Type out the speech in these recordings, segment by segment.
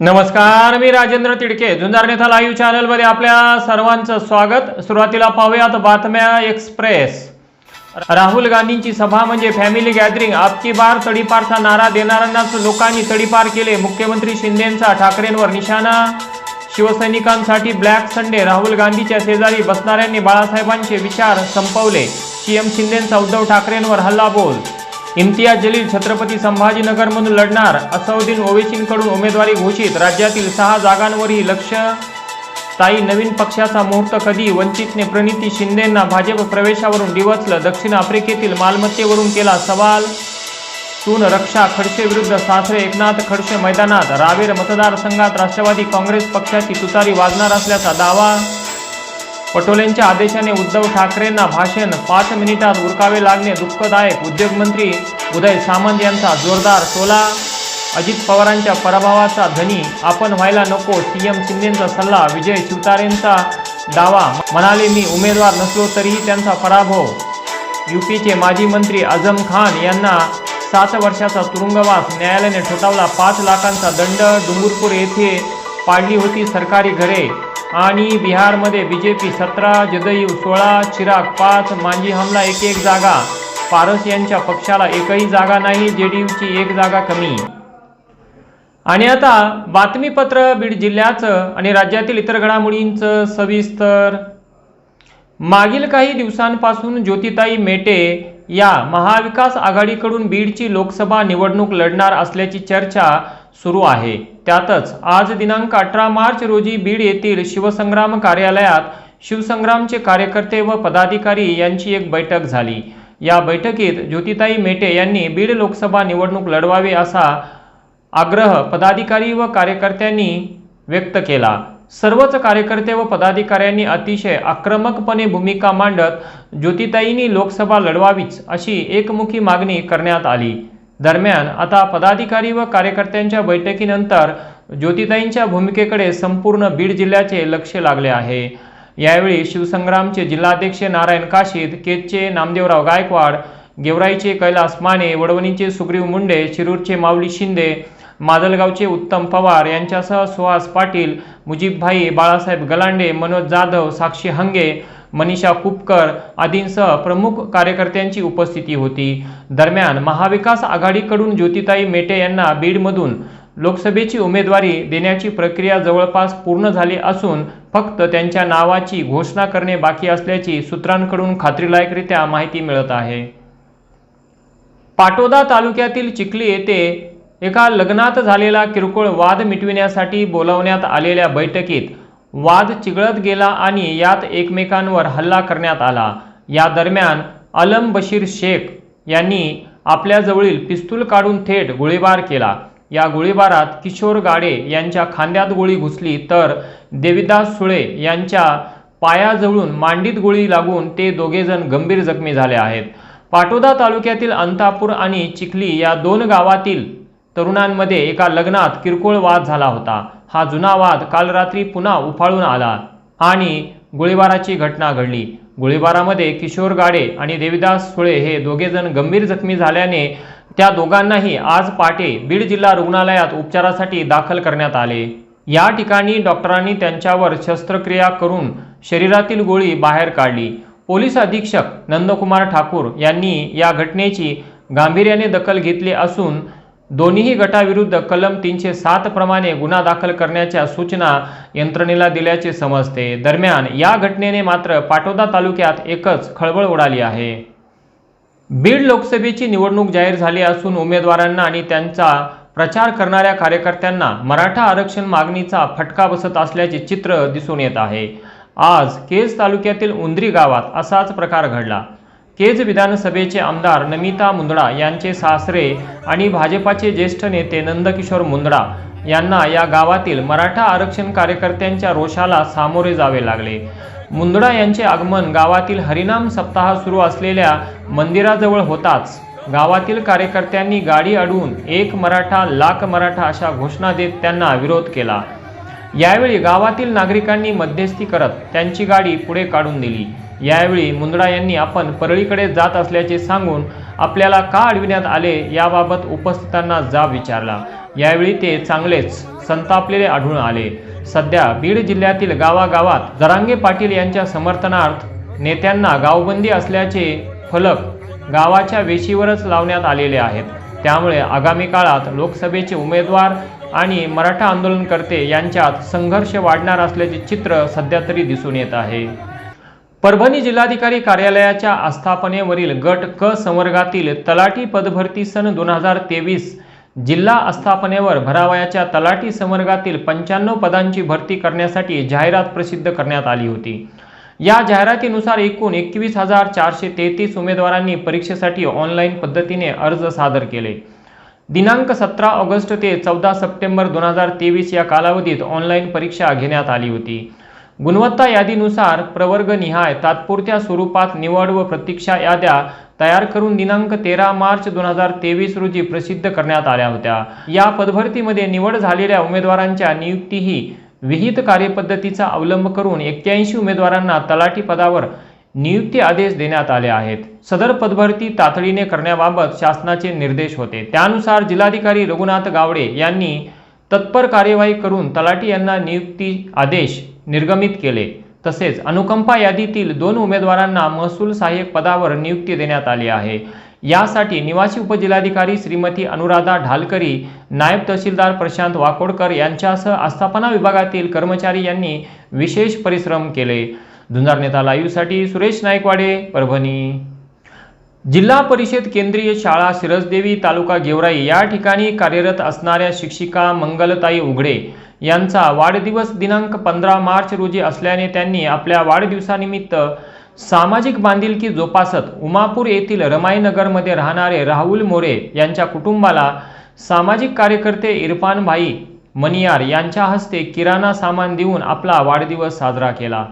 नमस्कार मी राजेंद्र तिडके. जुन्नर नेता लाईव्ह चॅनलमध्ये आपल्या सर्वांचं स्वागत. सुरुवातीला पाहूयात बातम्या एक्सप्रेस राहुल गांधींची सभा म्हणजे फॅमिली गॅदरिंग आपकी बार तडीपारचा नारा देणाऱ्यांनाच लोकांनी तडीपार केले. मुख्यमंत्री शिंदेंचा ठाकरेंवर निशाणा. शिवसैनिकांसाठी ब्लॅक संडे राहुल गांधीच्या शेजारी बसणाऱ्यांनी बाळासाहेबांचे विचार संपवले. सीएम शिंदेंचा उद्धव ठाकरेंवर हल्लाबोल. इम्तियाज जलील छत्रपती संभाजीनगरमधून लढणार. असौद्दीन ओवेसींकडून उमेदवारी घोषित. राज्यातील सहा जागांवरही लक्ष ताई नवीन पक्षाचा मुहूर्त कधी? वंचितने प्रणिती शिंदेंना भाजप प्रवेशावरून डिवचलं. दक्षिण आफ्रिकेतील मालमत्तेवरून केला सवाल. सून रक्षा खडसे विरुद्ध सासरे एकनाथ खडसे मैदानात. रावेर मतदारसंघात राष्ट्रवादी काँग्रेस पक्षाची तुतारी वाजणार असल्याचा दावा. पटोलेंच्या आदेशाने उद्धव ठाकरेंना भाषण पाच मिनिटात उरकावे लागणे दुःखदायक. उद्योगमंत्री उदय सामंत यांचा जोरदार टोला. अजित पवारांच्या पराभवाचा धनी आपण व्हायला नको सीएम शिंदेंचा सल्ला विजय शिवतारेंचा दावा म्हणाले मी उमेदवार नसलो तरीही त्यांचा पराभव. यूपीचे माजी मंत्री आझम खान यांना सात वर्षाचा तुरुंगवास न्यायालयाने ठोठावला पाच लाखांचा दंड डुंगरपूर येथे पाडली होती सरकारी घरे. आणि बिहारमध्ये बी जे पी सतरा जदयू सोळा चिराग पाच मांजी हमला एक एक जागा. पारस यांच्या पक्षाला एकही जागा नाही जे डी यूची एक जागा कमी. आणि आता बातमीपत्र बीड जिल्ह्याचं आणि राज्यातील इतर घडामोडींचं सविस्तर. मागील काही दिवसांपासून ज्योतिताई मेटे या महाविकास आघाडीकडून बीडची लोकसभा निवडणूक लढणार असल्याची चर्चा सुरू आहे. त्यातच आज दिनांक अठरा मार्च रोजी बीड येथील शिवसंग्राम कार्यालयात शिवसंग्रामचे कार्यकर्ते व पदाधिकारी यांची एक बैठक झाली. या बैठकीत ज्योतिताई मेटे यांनी बीड लोकसभा निवडणूक लढवावी असा आग्रह पदाधिकारी व कार्यकर्त्यांनी व्यक्त केला. सर्वच कार्यकर्ते व पदाधिकाऱ्यांनी अतिशय आक्रमकपणे भूमिका मांडत ज्योतिताईंनी लोकसभा लढवावीच अशी एकमुखी मागणी करण्यात आली. दरम्यान आता पदाधिकारी व कार्यकर्त्यांच्या बैठकीनंतर ज्योतिताईंच्या भूमिकेकडे संपूर्ण बीड जिल्ह्याचे लक्ष लागले आहे. यावेळी शिवसंग्रामचे जिल्हाध्यक्ष नारायण काशीद केतचे नामदेवराव गायकवाड गेवराईचे कैलास माने वडवणीचे सुग्रीव मुंडे शिरूरचे माऊली शिंदे माजलगावचे उत्तम पवार यांच्यासह सुहास पाटील मुजीबभाई बाळासाहेब गलांडे मनोज जाधव साक्षी हंगे मनीषा कुपकर आदींसह प्रमुख कार्यकर्त्यांची उपस्थिती होती. दरम्यान महाविकास आघाडीकडून ज्योतिताई मेटे यांना बीडमधून लोकसभेची उमेदवारी देण्याची प्रक्रिया जवळपास पूर्ण झाली असून फक्त त्यांच्या नावाची घोषणा करणे बाकी असल्याची सूत्रांकडून खात्रीलायकरित्या माहिती मिळत आहे. पाटोदा तालुक्यातील चिखली येथे एका लग्नात झालेला किरकोळ वाद मिटविण्यासाठी बोलावण्यात आलेल्या बैठकीत वाद चिघळत गेला आणि यात एकमेकांवर हल्ला करण्यात आला. या दरम्यान अलम बशीर शेख यांनी आपल्याजवळील पिस्तूल काढून थेट गोळीबार केला. या गोळीबारात किशोर गाडे यांच्या खांद्यात गोळी घुसली तर देविदास सुळे यांच्या पायाजवळून मांडीत गोळी लागून ते दोघेजण गंभीर जखमी झाले आहेत. पाटोदा तालुक्यातील अंतापूर आणि चिखली या दोन गावातील तरुणांमध्ये एका लग्नात किरकोळ वाद झाला होता. हा जुना वाद काल रात्री पुन्हा उफाळून आला आणि गोळीबाराची घटना घडली. गोळीबारामध्ये किशोर गाडे आणि देविदास सुळे हे दोघेजण गंभीर जखमी झाल्याने त्या दोघांनाही आज पहाटे बीड जिल्हा रुग्णालयात उपचारासाठी दाखल करण्यात आले. या ठिकाणी डॉक्टरांनी त्यांच्यावर शस्त्रक्रिया करून शरीरातील गोळी बाहेर काढली. पोलीस अधीक्षक नंदकुमार ठाकूर यांनी या घटनेची गांभीर्याने दखल घेतली असून दोन्ही गटाविरुद्ध कलम तीनशे सात प्रमाणे गुन्हा दाखल करण्याच्या सूचना यंत्रणेला दिल्याचे समजते. दरम्यान या घटनेने मात्र पाटोदा तालुक्यात एकच खळबळ उडाली आहे. बीड लोकसभेची निवडणूक जाहीर झाली असून उमेदवारांना आणि त्यांचा प्रचार करणाऱ्या कार्यकर्त्यांना मराठा आरक्षण मागणीचा फटका बसत असल्याचे चित्र दिसून येत आहे. आज केज तालुक्यातील उंद्री गावात असाच प्रकार घडला. केज विधानसभेचे आमदार नमिता मुंदडा यांचे सासरे आणि भाजपाचे ज्येष्ठ नेते नंदकिशोर मुंदडा यांना या गावातील मराठा आरक्षण कार्यकर्त्यांच्या रोषाला सामोरे जावे लागले. मुंदडा यांचे आगमन गावातील हरिनाम सप्ताह सुरू असलेल्या मंदिराजवळ होताच गावातील कार्यकर्त्यांनी गाडी अडवून एक मराठा लाख मराठा अशा घोषणा देत त्यांना विरोध केला. यावेळी गावातील नागरिकांनी मध्यस्थी करत त्यांची गाडी पुढे काढून दिली. यावेळी मुंदडा यांनी आपण परळीकडे जात असल्याचे सांगून आपल्याला का अडविण्यात आले याबाबत उपस्थितांना जाब विचारला. यावेळी ते चांगलेच संतापलेले आढळून आले. सध्या बीड जिल्ह्यातील गावागावात जरांगे पाटील यांच्या समर्थनार्थ नेत्यांना गावबंदी असल्याचे फलक गावाच्या वेशीवरच लावण्यात आलेले आहेत. त्यामुळे आगामी काळात लोकसभेचे उमेदवार आणि मराठा आंदोलनकर्ते यांच्यात संघर्ष वाढणार असल्याचे चित्र सध्या तरी दिसून येत आहे. परभणी जिल्हाधिकारी कार्यालयाच्या आस्थापनेवरील गट क संवर्गातील तलाठी पदभरती सन दोन हजार तेवीस जिल्हा आस्थापनेवर भरावयाच्या तलाठी संवर्गातील पंच्याण्णव पदांची भरती करण्यासाठी जाहिरात प्रसिद्ध करण्यात आली होती. या जाहिरातीनुसार एकूण एकवीस हजार चारशे तेहतीस उमेदवारांनी परीक्षेसाठी ऑनलाईन पद्धतीने अर्ज सादर केले. दिनांक सतरा ऑगस्ट ते चौदा सप्टेंबर दोन हजार तेवीस या कालावधीत ऑनलाईन परीक्षा घेण्यात आली होती. गुणवत्ता यादीनुसार प्रवर्गनिहाय तात्पुरत्या स्वरूपात निवड व प्रतीक्षा याद्या तयार करून दिनांक तेरा मार्च दोन हजार तेवीस रोजी प्रसिद्ध करण्यात आल्या होत्या. या पदभरतीमध्ये निवड झालेल्या उमेदवारांच्या नियुक्तीही विहित कार्यपद्धतीचा अवलंब करून एक्क्याऐंशी उमेदवारांना तलाठी पदावर नियुक्ती आदेश देण्यात आले आहेत. सदर पदभरती तातडीने करण्याबाबत शासनाचे निर्देश होते. त्यानुसार जिल्हाधिकारी रघुनाथ गावडे यांनी तत्पर कार्यवाही करून तलाठी यांना नियुक्ती आदेश निर्गमित केले. तसेच अनुकंपा यादीतील दोन उमेदवारांना महसूल सहाय्यक पदावर नियुक्ती देण्यात आली आहे. यासाठी निवासी उपजिल्हाधिकारी श्रीमती अनुराधा ढालकरी नायब तहसीलदार प्रशांत वाकोडकर यांच्यासह आस्थापना विभागातील कर्मचारी यांनी विशेष परिश्रम केले. धुंजार नेता लाईव्हसाठी सुरेश नाईकवाडे परभणी. जिल्हा परिषद केंद्रीय शाळा शिरसदेवी तालुका गेवराई या ठिकाणी कार्यरत असणाऱ्या शिक्षिका मंगलताई उघडे यांचा वाढदिवस दिनांक पंधरा मार्च रोजी असल्याने त्यांनी आपल्या वाढदिवसानिमित्त सामाजिक बांधिलकी जोपासत उमापूर येथील रमाईनगरमध्ये राहणारे राहुल मोरे यांच्या कुटुंबाला सामाजिक कार्यकर्ते इरफान भाई मनियार यांच्या हस्ते किराणा सामान देऊन आपला वाढदिवस साजरा केला.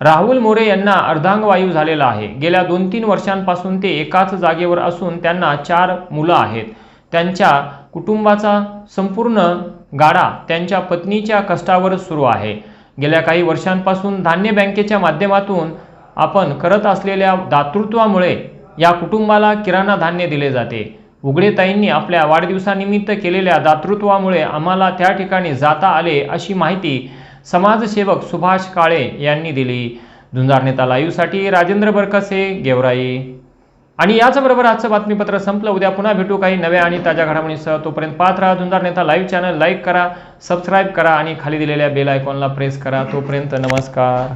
राहुल मोरे यांना अर्धांगवायू झालेला आहे. गेल्या दोन तीन वर्षांपासून ते एकाच जागेवर असून त्यांना चार मुलं आहेत. त्यांच्या कुटुंबाचा संपूर्ण गाडा त्यांच्या पत्नीच्या कष्टावर सुरू आहे. गेल्या काही वर्षांपासून धान्य बँकेच्या माध्यमातून आपण करत असलेल्या दातृत्वामुळे या कुटुंबाला किराणा धान्य दिले जाते. उघडेताईंनी आपल्या वाढदिवसानिमित्त केलेल्या दातृत्वामुळे आम्हाला त्या ठिकाणी जाता आले अशी माहिती समाजसेवक सुभाष काळे यांनी दिली. झुंजार नेता लाईव्हसाठी राजेंद्र बरकसे गेवराई. आणि याचबरोबर आजचं बातमीपत्र संपलं. उद्या पुन्हा भेटू काही नव्या आणि ताज्या घडामोडींसह. तोपर्यंत पाहत राहा Zunjar Neta live channel. Like करा सबस्क्राईब करा आणि खाली दिलेल्या बेल आयकॉनला प्रेस करा. तोपर्यंत नमस्कार.